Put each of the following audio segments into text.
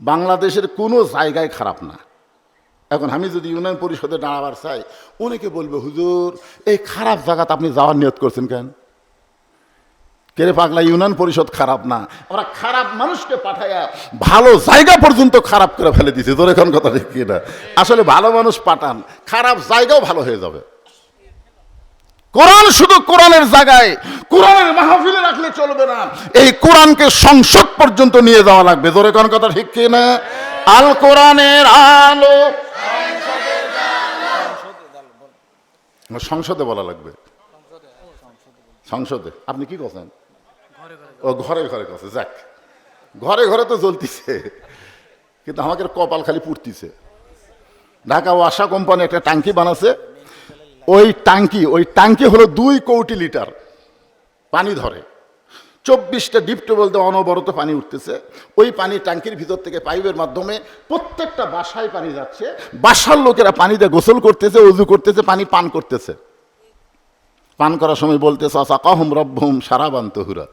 বাংলাদেশের কোনো জায়গায় খারাপ না। এখন আমি যদি ইউনিয়ন পরিষদে দাঁড়াবার চাই, অনেকে বলবে, হুজুর, এই খারাপ জায়গাতে আপনি যাওয়ার নিয়ত করছেন কেন? কেরে পাগলা, ইউনিয়ন পরিষদ খারাপ না। ওরা খারাপ মানুষকে পাঠাইয়া ভালো জায়গা পর্যন্ত খারাপ করে ফেলে দিছে। তোর এখন কথা ঠিক কি না আসলে ভালো মানুষ পাঠান, খারাপ জায়গাও ভালো হয়ে যাবে। কোরআন শুধু কোরআনের জায়গায়, কোরআনের মাহফিলে রাখলে চলবে না। এই কোরআনকে সংসদ পর্যন্ত নিয়ে যাওয়া লাগবে। জোরে কোন কথা ঠিক কি না? আল কোরআনের আলো। সংসদে বলা লাগবে। সংসদে। আপনি কি করছেন? ও, ঘরে ঘরে কথা যাক। ঘরে ঘরে তো জ্বলতিছে। কিন্তু আমাকে কপাল খালি পুড়তিছে। ঢাকা ওয়াসা কোম্পানি একটা ট্যাঙ্কি বানাচ্ছে ওই ট্যাঙ্কি ওই ট্যাঙ্কি হলো দুই কোটি লিটার পানি ধরে। চব্বিশটা ডিপ দিয়ে অনবরত পানি উঠতেছে। ওই পানি ট্যাঙ্কির ভিতর থেকে পাইপের মাধ্যমে প্রত্যেকটা বাসায় পানি যাচ্ছে। বাসার লোকেরা পানি দিয়ে গোসল করতেছে, উজু করতেছে, পানি পান করতেছে। পান করার সময় বলতেছে, আসাকাহম রব্বহুম সারাবান্তহুরা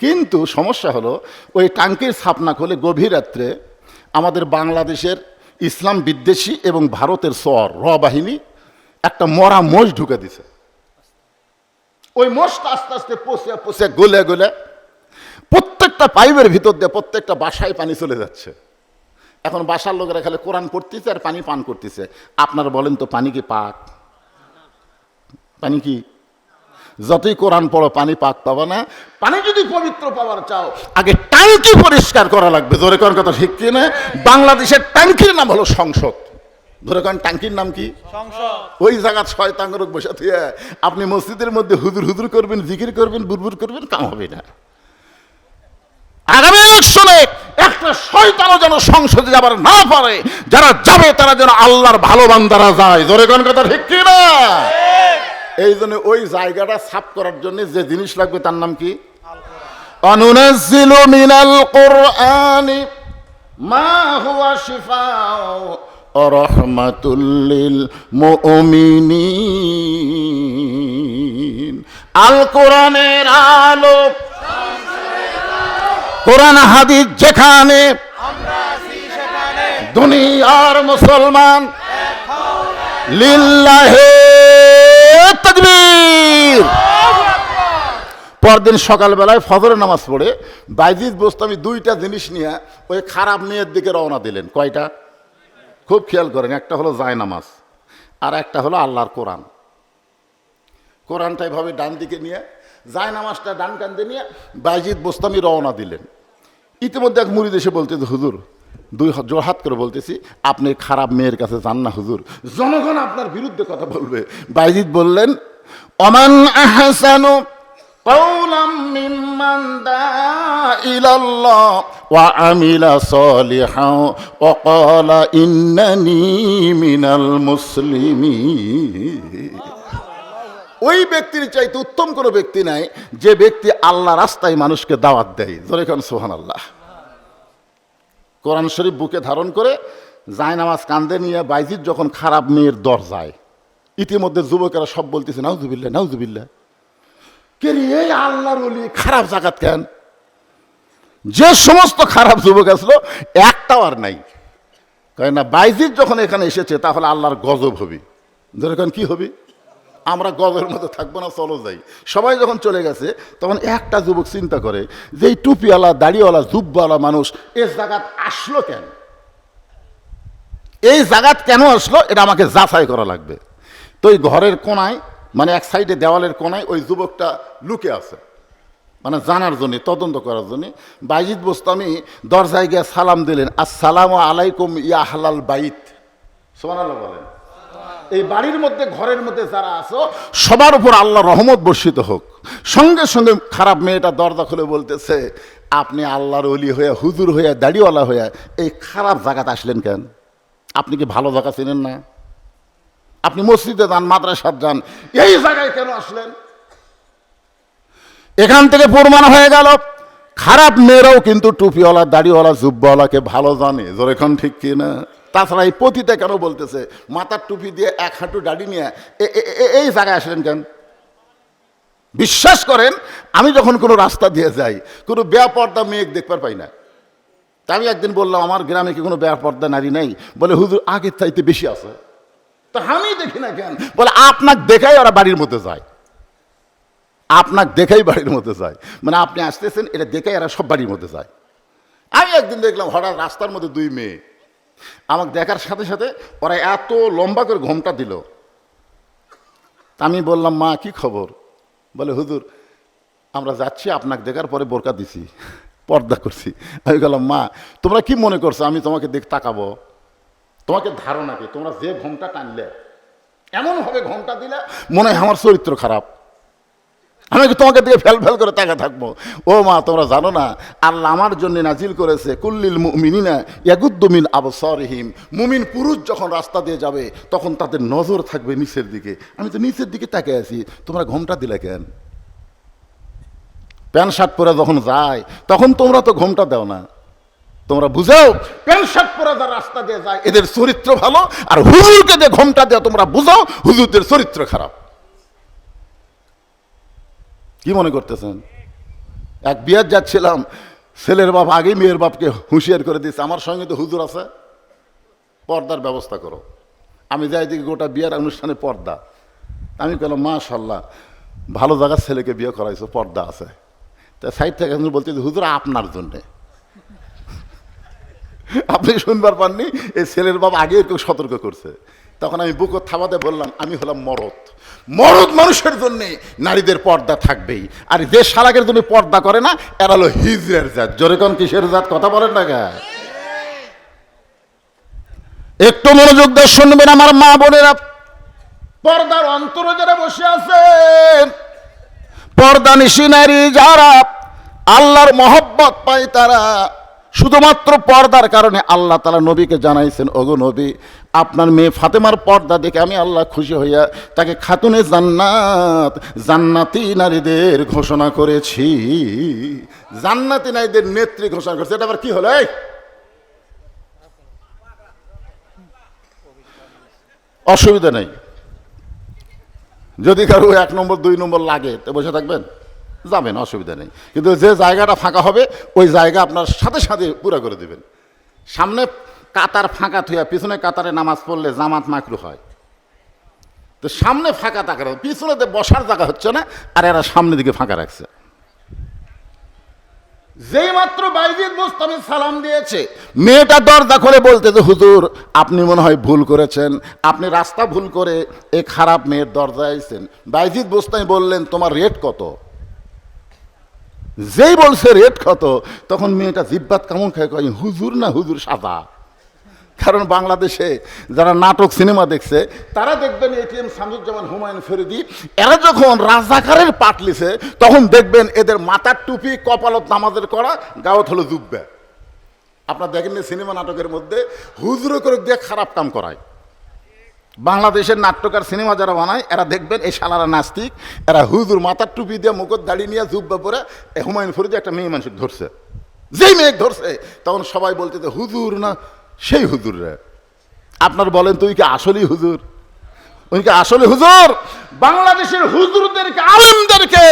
কিন্তু সমস্যা হলো, ওই ট্যাঙ্কির ছাপনা খুলে গভীর রাত্রে আমাদের বাংলাদেশের ইসলাম বিদ্বেষী এবং ভারতের সর র বাহিনী একটা মরা মোষ ঢুকে দিছে। ওই মোষটা আস্তে আস্তে পচে পচে গলে গলে প্রত্যেকটা পাইপের ভিতর দিয়ে প্রত্যেকটা বাসায় পানি চলে যাচ্ছে। এখন বাসার লোকেরা খালি কোরআন পড়তেছে আর পানি পান করতেছে। আপনারা বলেন তো, পানি কি পাক? পানি কি? যতই কোরআন পড়ো, পানি পাক পাবা না। পানি যদি পবিত্র পাওয়ার চাও, আগে ট্যাঙ্কি পরিষ্কার করা লাগবে। ধরে কোন কথা ঠিক কি না বাংলাদেশের ট্যাঙ্কির নাম হলো সংসদ। ধরে কোন ট্যাঙ্কির নাম কি? ওই জায়গা ছয় তাঙ্গরক বসে থুয়ে আপনি মসজিদের মধ্যে হুদুর হুদুর করবেন জিকির করবেন বুরবুর করবেন কাম হবে না। আগামী ইলেকশনে একটা শয়তানও যেন সংসদে যাবার না পারে যারা যাবে তারা যেন আল্লাহর ভালো বান্দারা যায়। ধরে কোন কথা ঠিক কি না এই জন্য ওই জায়গাটা সাফ করার জন্য যে জিনিস লাগবে তার নাম কি? অনুনাজ্জিল মিনাল কোরআনি মা হুয়া শিফাউ ওয়া রাহমাতুল মুমিনিন। আল কোরআনের আলো। কোরআন হাদিস যেখানে। দুনিয়ার মুসলমান। লিল্লাহে তকবীর। পরদিন সকালবেলায় ফজরের নামাজ পড়ে বাইজিদ বস্তু আমি দুইটা জিনিস নিয়ে ওই খারাপ মেয়ের দিকে রওনা দিলেন। কয়টা? খুব খেয়াল করেন, একটা হলো জায় নামাজ আর একটা হলো আল্লাহর কোরআন। কোরআনটা এভাবে ডান দিকে নিয়ে জায় নামাজটা ডান কান্দে নিয়ে বাইজিদ বোস্তামি রওনা দিলেন। ইতিমধ্যে এক মুড়ি দেশে বলতে হুজুর, দুই হাত- করে বলতেছি, আপনি খারাপ মেয়ের কাছে যান না হুজুর। জনগণ আপনার বিরুদ্ধে কথা বলবে। বাইজিদ বললেন অমান আহসানু قولا ممن دعا إلى الله وعمل صالحا وقال إنني من المسلمين ওই ব্যক্তির চাইতে উত্তম কোনো ব্যক্তি নাই যে ব্যক্তি আল্লাহ রাস্তায় মানুষকে দাওয়াত দেয় জোরে খান সোহান আল্লাহ কোরআন শরীফ বুকে ধারণ করে যায় নামাজ কান্দে নিয়ে বাইজিৎ যখন খারাপ মেয়ের দর যায় ইতিমধ্যে যুবকেরা সব বলতেছে নাউজুবিল্লা নাউজুবিল্লা কে এই আল্লাহর ওলি খারাপ জাগাত কেন? যে সমস্ত খারাপ যুবক আসলো, একটাও আর নাই। কয় না বাইজিৎ যখন এখানে এসেছে, তাহলে আল্লাহর গজব হবে। যেরকম কি হবে? আমরা গজের মতো থাকব না, চলো যাই। সবাই যখন চলে গেছে, তখন একটা যুবক চিন্তা করে, যে এই টুপিওয়ালা, দাড়িওয়ালা, জুব্বাওয়ালা মানুষ, এ জায়গাত আসলো কেন? এই জায়গাত কেন আসলো? এটা আমাকে যাচাই করা লাগবে। তো ওই ঘরের কোনায় মানে এক সাইডে দেওয়ালের কোনায় ওই যুবকটা লুকে আছে। মানে জানার জন্য, তদন্ত করার জন্য। বাইজিদ বোস্তামি দরজায় গিয়ে সালাম দিলেন, আসসালাম আলাইকুম ইয়া হালাল বাইত। সোমানাল্লাহ বলেন। এই বাড়ির মধ্যে, ঘরের মধ্যে যারা আছো, সবার উপর আল্লাহ রহমত বর্ষিত হোক। সঙ্গে সঙ্গে খারাপ মেয়েটা দরজা খুলে বলতেছে, আপনি আল্লাহর অলি হয়ে, হুজুর হয়ে, দাড়িওয়ালা হয়ে এই খারাপ জায়গাতে আসলেন কেন? আপনি কি ভালো জায়গা চেনেন না? আপনি মসজিদে যান, মাদ্রাসার যান, এই জায়গায় কেন আসলেন? এখান থেকে প্রমাণ হয়ে গেল, খারাপ মেয়েরাও কিন্তু টুপিওয়ালা, দাড়িওয়ালা, জুব্বাওয়ালাকে ভালো জানে। যেরকম ঠিক কি না? তাছাড়া এই পতিতে কেন বলতেছে, মাথার টুপি দিয়ে এক হাঁটু দাড়ি নিয়ে এই জায়গায় আসলেন কেন? বিশ্বাস করেন, আমি যখন কোনো রাস্তা দিয়ে যাই, কোনো বেপর্দা মেয়ে দেখবার পাই না। আমি একদিন বললাম, আমার গ্রামে কি কোনো বেয়া পর্দা নারী নেই? বলে, হুজুর, আগের চাইতে বেশি আছে। তো আমি দেখি না কেন? বলে আপনার দেখাই ওরা বাড়ির মধ্যে যায়। আপনার দেখাই বাড়ির মধ্যে যায়। মানে আপনি আসতেছেন, এটা দেখাই এরা সব বাড়ির মধ্যে যায়। আমি একদিন দেখলাম, হঠাৎ রাস্তার মধ্যে দুই মেয়ে। আমাকে দেখার সাথে সাথে ওরা এত লম্বা করে ঘোমটা দিল। আমি বললাম, মা, কি খবর? বলে, হুজুর, আমরা যাচ্ছি, আপনাকে দেখার পরে বোরকা দিছি, পর্দা করছি। আমি বললাম, মা, তোমরা কি মনে করছ? আমি তোমাকে দেখ, তাকাবো। তোমাকে ধারণা কি তোমরা যে ঘোমটা টানলে এমনভাবে ঘোমটা দিলে মনে হয় আমার চরিত্র খারাপ। আমি তোমাকে দিয়ে ফেল ফেল করে তাকা থাকব? ও মা, তোমরা জানো না, আল্লাহ আমার জন্য নাজিল করেছে, কুল্লিল মুমিনিনা ইয়াগুদ্দুমিন আবসরহিম। মুমিন পুরুষ যখন রাস্তা দিয়ে যাবে, তখন তাদের নজর থাকবে নিচের দিকে। আমি তো নিচের দিকে তাকে আছি, তোমরা ঘোমটা দিলে কেন? প্যান্ট শার্ট পরে যখন যায়, তখন তোমরা তো ঘোমটা দাও না। তোমরা বুঝাও প্যান্ট শার্ট পরে যারা রাস্তা দিয়ে যায়? এদের চরিত্র ভালো আর হুজুরকে যে ঘোমটা দেওয়া তোমরা বুঝাও হুজুরদের চরিত্র খারাপ। কি মনে করতেছেন? এক বিয়ার যাচ্ছিলাম ছেলের বাপ আগেই মেয়ের বাপকে হুঁশিয়ার করে দিয়েছে আমার সঙ্গে তো হুজুর আছে। পর্দার ব্যবস্থা করো। আমি যাই দিকে গোটা বিয়ার অনুষ্ঠানে পর্দা। আমি বললাম মাশাল্লাহ ভালো জায়গার ছেলেকে বিয়ে করাইছো পর্দা আছে। তা সাইড থেকে যে, হুজুর আপনার জন্যে। আপনি শুনবার পাননি? এই ছেলের বাপ আগে কেউ সতর্ক করছে। তখন আমি বুকো থামাতে বললাম, আমি হলাম মরদ। মরদ মানুষের জন্য নারীদের পর্দা থাকবেই। আর যে সারাগের জন্য পর্দা করে না, এরা হলো হিজরের জাত। জোরে কোন কিসের জাত? কথা বলেন না গা একটু মনোযোগ দিয়ে শুনবেন আমার মা বোনেরা। পর্দার অন্তরে যারা বসে আছেন, পর্দা নিশি নারী যারা আল্লাহর মহব্বত পায় তারা শুধুমাত্র পর্দার কারণে আল্লাহ তালা নবীকে জানাইছেন, ওগো নবী, আপনার মেয়ে ফাতেমার পর্দা দেখে আমি আল্লাহ খুশি হইয়া তাকে খাতুনে জান্নাত, জান্নাতি নারীদের ঘোষণা করেছি। জান্নাতি নারীদের নেত্রী ঘোষণা করেছে। এটা আবার কি হলো? অসুবিধা নেই। যদি কারও এক নম্বর, দুই নম্বর লাগে, তো বসে থাকবেন? যাবেন, অসুবিধা নেই। কিন্তু যে জায়গাটা ফাঁকা হবে, ওই জায়গা আপনার সাথে সাথে পুরো করে দেবেন। সামনে কাতার ফাঁকা থুয়া, পিছনে কাতারে নামাজ পড়লে জামাত মাকরু হয়। তো সামনে ফাঁকা তাকার পিছনে বসার জায়গা হচ্ছে না, আর এরা সামনের দিকে ফাঁকা রাখছে। যেই মাত্র বাইজিদ মোস্তামি সালাম দিয়েছে, মেয়েটা দরজা খুলে বলতে যে, হুজুর, আপনি মনে হয় ভুল করেছেন, আপনি রাস্তা ভুল করে এই খারাপ মেয়ের দরজায় আইছেন। বাইজিদ বোস্তামি বললেন, তোমার রেট কত? যেই বলছে রেট কত তখন মেয়েটা জিব্বাত কেমন খায় কয়, হুজুর না হুজুর সাদা? কারণ বাংলাদেশে যারা নাটক, সিনেমা দেখছে, তারা দেখবেন এটিএম শামসুজ্জামান হুমায়ুন ফেরিদি, এরা যখন রাজাকারের পাট লিছে তখন দেখবেন এদের মাথার টুপি, কপালত নামাজের করা গাওত হলো জুব্বে। আপনার দেখেন না সিনেমা নাটকের মধ্যে হুজুরো করে দিয়ে খারাপ কাম করায়। বাংলাদেশের নাট্যকার সিনেমা যারা বানায়, এরা দেখবেন এই শালারা নাস্তিক, এরা হুজুর মাথার টুপি দিয়ে মুখত দাড়ি নিয়ে জুব্বা পরে হুমায়ুন ফরিদি একটা মেয়ে মানুষ ধরছে। যেই মেয়ে ধরছে, তখন সবাই বলতে হুজুর না, সেই হুজুর রে। আপনার বলেন, তুই কি আসলেই হুজুর? উনি কি আসলে হুজুর? বাংলাদেশের হুজুরদেরকে, আলমদেরকে,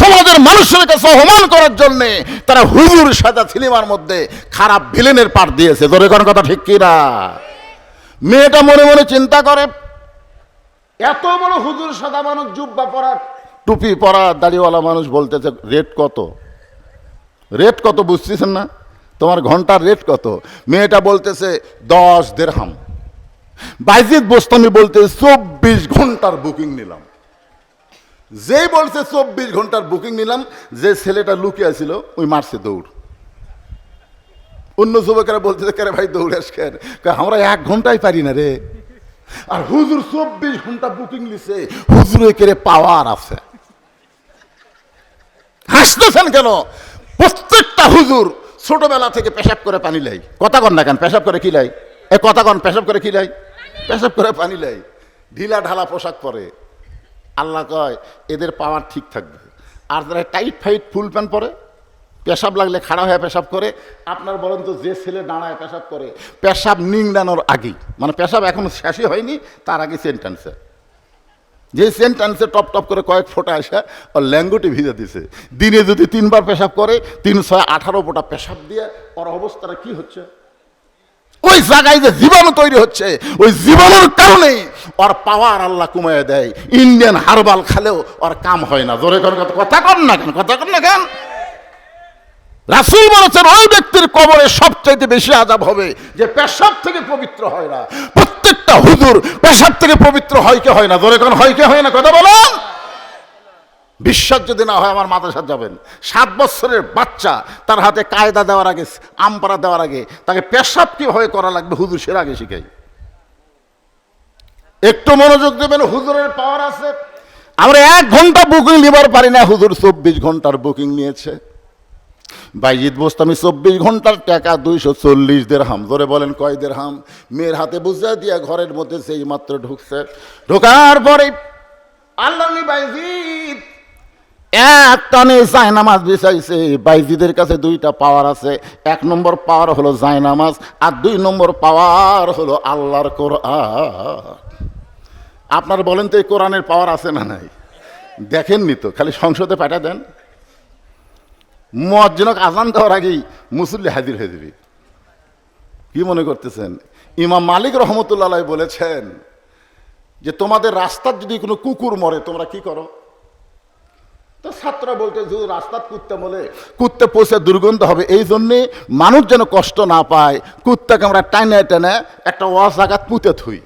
সমাজের মানুষের কাছে অপমান করার জন্য তারা হুজুর সাদা সিনেমার মধ্যে খারাপ ভিলেনের পাঠ দিয়েছে। তোর কথা ঠিক কিনা? মেয়েটা মনে মনে চিন্তা করে এত বড় হুজুর সাদা মানুষ জুব্বা পরা টুপি পরা দাড়িওয়ালা মানুষ বলতেছে রেট কত? রেট কত বুঝতেছেন না? তোমার ঘণ্টার রেট কত? মেয়েটা বলতেছে দশ দেড়হাম। বাইজিদ বোস্তামি বলতে চব্বিশ ঘণ্টার বুকিং নিলাম। যেই বলছে চব্বিশ ঘণ্টার বুকিং নিলাম যে ছেলেটা লুকিয়ে ছিল ওই মারছে দৌড়। অন্য যুবকেরা বলতেছে কেরে ভাই দৌড়াস কেন? আমরা এক ঘন্টায় পারি না রে। আর হুজুর চব্বিশ ঘণ্টা বুকিং লিছে। হুজুরে কেড়ে পাওয়ার আছে। হাসতেছেন কেন? প্রত্যেকটা হুজুর ছোটবেলা থেকে পেশাব করে পানি লাই। কথা কন না কেন? পেশাব করে কি লাই? এ কথা কন, পেশাব করে কি লাই? পেশাব করে পানি লাই। ঢিলা ঢালা পোশাক পরে। আল্লাহ কয়, এদের পাওয়ার ঠিক থাকবে। আর যারা টাইট ফাইট ফুল প্যান্ট পরে পেশাব লাগলে খাড়া হয়ে পেশাব করে, আপনার বলেন তো যে ছেলে দাঁড়ায় পেশাব করে, পেশাব নিংড়ানোর আগেই মানে পেশাব এখনও শেষই হয়নি, তার আগে সেন্টেন্সে। যে সেন্টেন্সে টপ টপ করে কয়েক ফোঁটা আসে ওর ল্যাঙ্গুটি ভিজে দিছে। দিনে যদি তিনবার পেশাব করে, তিন, ছয়, আঠারো ফোঁটা পেশাব দিয়ে ওর অবস্থাটা কি হচ্ছে? ওই জায়গায় যে জীবাণু তৈরি হচ্ছে, ওই জীবাণুর কারণেই ওর পাওয়ার আল্লাহ কমায় দেয়। ইন্ডিয়ান হারবাল খালেও ওর কাম হয় না। জোরে করে কথা কর না কেন? কথা কর না কেন? রাসুল বলেছেন, ওই ব্যক্তির কবরে সবচাইতে বেশি আজাব হবে যে পেশাব থেকে পবিত্র হয় না। প্রত্যেকটা হুজুর পেশাব থেকে পবিত্র হয় কে হয় না? জোরে কোন হয় কে হয় না? কথা বলো। বিশ্বাস যদি না হয়, আমার মাদ্রাসার যাবেন। সাত বছরের বাচ্চা, তার হাতে কায়দা দেওয়ার আগে আমপাড়া দেওয়ার আগে, তাকে পেশাব কীভাবে করা লাগবে হুজুর সের আগে শিখাই। একটু মনোযোগ দেবেন, হুজুরের পাওয়ার আছে। আমরা এক ঘণ্টা বুকিং নিবার পারি না, হুজুর চব্বিশ ঘণ্টার বুকিং নিয়েছে। বাইজিদ বোস্তামি চব্বিশ ঘণ্টার টাকা দুইশো চল্লিশ দের হাম ধরে বলেন কয় দের হাম মেয়ের হাতে বুঝা দিয়া ঘরের মধ্যে সেই মাত্র ঢুকছে। ঢোকার পরে আল্লাহ বাইজিদ, এক টানে জায়নামাজ বিছাইছে। বাইজিদের কাছে দুইটা পাওয়ার আছে। এক নম্বর পাওয়ার হলো জায়নামাজ আর দুই নম্বর পাওয়ার হলো আল্লাহর কোরআন। আপনার বলেন তো এই কোরআনের পাওয়ার আছে না নাই? দেখেননি তো, খালি সংসদে পাঠা দেন। মজ্জনক আজান দেওয়ার আগেই মুসল্লি হাজির হয়ে যাবে। কি মনে করতেছেন? ইমাম মালিক রহমতুল্লাহ বলেছেন যে, তোমাদের রাস্তার যদি কোনো কুকুর মরে, তোমরা কি করো? তো ছাত্ররা বলতে যদি রাস্তার কুত্তে বলে কুত্তে পৌঁছে দুর্গন্ধ হবে। এই জন্যে মানুষ যেন কষ্ট না পায়, কুত্তাকে আমরা টাইনে টেনে একটা ওয়াশ জাগাত পুঁতে থুই।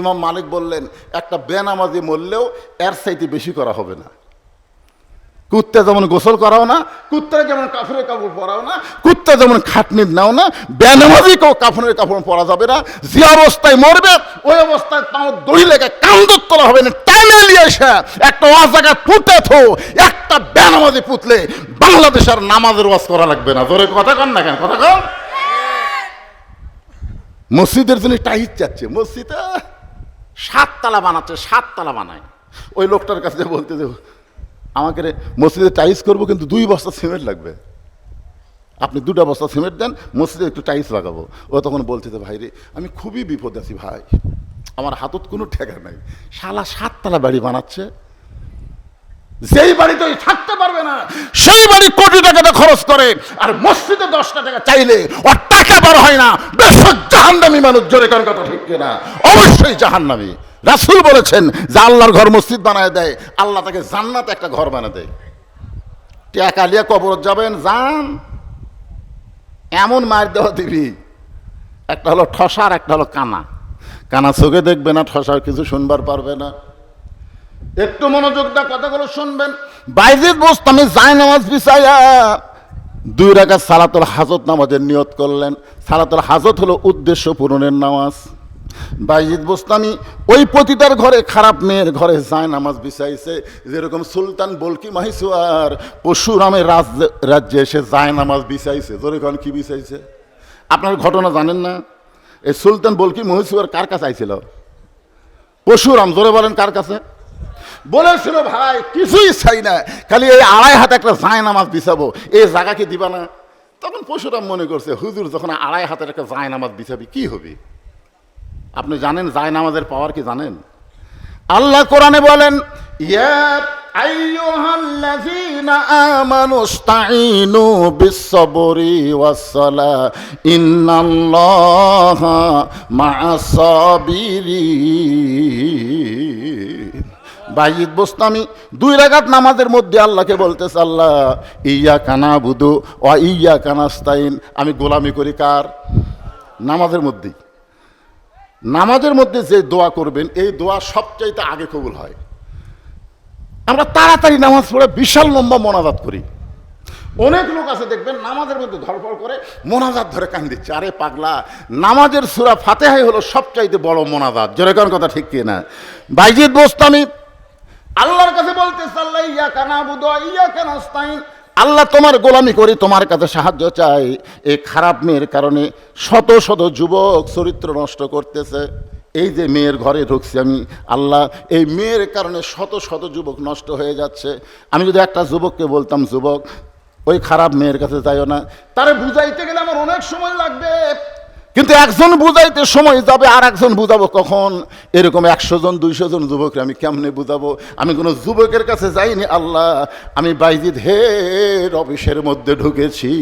ইমাম মালিক বললেন, একটা বেনামাজি মরলেও এর সাইতে বেশি করা হবে না। কুত্তে যেমন গোসল করাও না, কুত্তা যেমন কাপড়ের কাপড় পরাও না, কুত্তা যেমন খাটনি নাও না, বেনামাজি কেউ কাপড়ের কাপড় পরা যাবে না, যে অবস্থায় মরবে, ওই অবস্থায় তাও দড়ি লেগে কান্দত তোলা হবে না এসে একটা ওয়াজ জায়গা পুঁতে থো, একটা বেনামাজি পুতলে বাংলাদেশের নামাজের ওয়াজ করা লাগবে না। তোর কথা কন না কেন? কথা কন? মসজিদের জন্য টাইট যাচ্ছে মসজিদে সাততলা বানাচ্ছে, সাততলা বানায়। ওই লোকটার কাছে বলতে দেবো আমাকে মসজিদে টাইলস করব কিন্তু দুই বস্তা সিমেন্ট লাগবে। আপনি দুটা বস্তা সিমেন্ট দেন, মসজিদে একটু টাইলস লাগাবো। ও তখন বলছে যে ভাই রে আমি খুবই বিপদ আছি, ভাই। আমার হাতত কোনো ঠেকা নাই। শালা সাততলা বাড়ি বানাচ্ছে। যেই বাড়িতে থাকতে পারবে না, সেই বাড়ি কোটি টাকাটা খরচ করে। আর মসজিদে দশটা টাকা চাইলে ওর টাকা বার হয় না। বেশ জাহান্নামি মানুষ, জোরে কার কথা ঠিক না অবশ্যই জাহান্নামি। রাসুল বলেছেন যে আল্লাহর ঘর মসজিদ বানায় দেয়, আল্লাহ তাকে জান্নাত একটা ঘর বানায় দেয়। টাকা লিয়ে কবর যাবেন, যান। এমন মার দেওয়া দিবি, একটা হলো ঠসার একটা হলো কানা। কানা চোখে দেখবে না, ঠসার কিছু শুনবার পারবে না। একটু মনোযোগ দা কথাগুলো শুনবেন। বাইজিদ বোস্তামি জায় নামাজ বিছাইয়া। দুই রাখা সালাতুল হাজত নামাজের নিয়ত করলেন। সালাতুল হাজত হলো উদ্দেশ্য পূরণের নামাজ। বাইজিদ বোস্তামি, ওই পতিতার ঘরে, খারাপ মেয়ের ঘরে যায় নামাজ বিছাইছে। যেরকম সুলতান বলকি মাহিসুয়ার পশুরামের রাজ্যে রাজ্যে এসে যায় নামাজ বিছাইছে। যেরকম কি বিছাইছে? আপনার ঘটনা জানেন না? এই সুলতান বলকি মহিসুয়ার কার কাছে আইছিল? পশুরাম জোরে বলেন কার কাছে? বলেছিল, ভাই, কিছুই চাই না। খালি এই আড়াই হাতে একটা জায় নামাজ বিছাবো। এই জায়গাকে দিবা না? তখন পশুরাম মনে করছে, হুজুর, যখন আড়াই হাতের একটা জায় নামাজ বিছাবি, কি হবে? আপনি জানেন জায় নামাজের পাওয়ার কি জানেন? আল্লাহ কোরআনে বলেন বাইদ বস্তামি, দুই রাগাত নামাজের মধ্যে আল্লাহকে বলতেছে, আল্লাহ ইয়া কানা বুধু ও ইয়া কানাস্তাইন আমি গোলামি করি কার? নামাজের মধ্যেই। নামাজের মধ্যে যে দোয়া করবেন, এই দোয়া সবচাইতে আগে কবুল হয়। আমরা তাড়াতাড়ি নামাজ পড়ে বিশাল লম্বা মোনাজাত করি। অনেক লোক আছে, দেখবেন, নামাজের মধ্যে ধরপড় করে মোনাজাত ধরে কান দিচ্ছে। আরে পাগলা, নামাজের সুরা ফাতেহাই হলো সবচাইতে বড় মোনাজাত। যেরকম কথা ঠিক কি না বাইজিদ বোস্তামি, আল্লাহর কাছে বলতে আল্লাহ ইয়া কানা বুধ ইয়া কানাস্তাইন আল্লাহ তোমার গোলামি করি, তোমার কাছে সাহায্য চাই। এই খারাপ মেয়ের কারণে শত শত যুবক চরিত্র নষ্ট করতেছে। এই যে মেয়ের ঘরে ঢুকছি আমি, আল্লাহ, এই মেয়ের কারণে শত শত যুবক নষ্ট হয়ে যাচ্ছে। আমি যদি একটা যুবককে বলতাম, যুবক, ওই খারাপ মেয়ের কাছে যাইও না। তারে বুঝাইতে গেলে আমার অনেক সময় লাগবে। কিন্তু একজন বুঝাইতে সময় যাবে, আর একজন বুঝাবো কখন? এরকম একশো জন, দুইশো জন যুবককে আমি কেমনে বুঝাবো? আমি কোনো যুবকের কাছে যাইনি, আল্লাহ, আমি বাইজিদ হে অফিসের মধ্যে ঢুকেছি।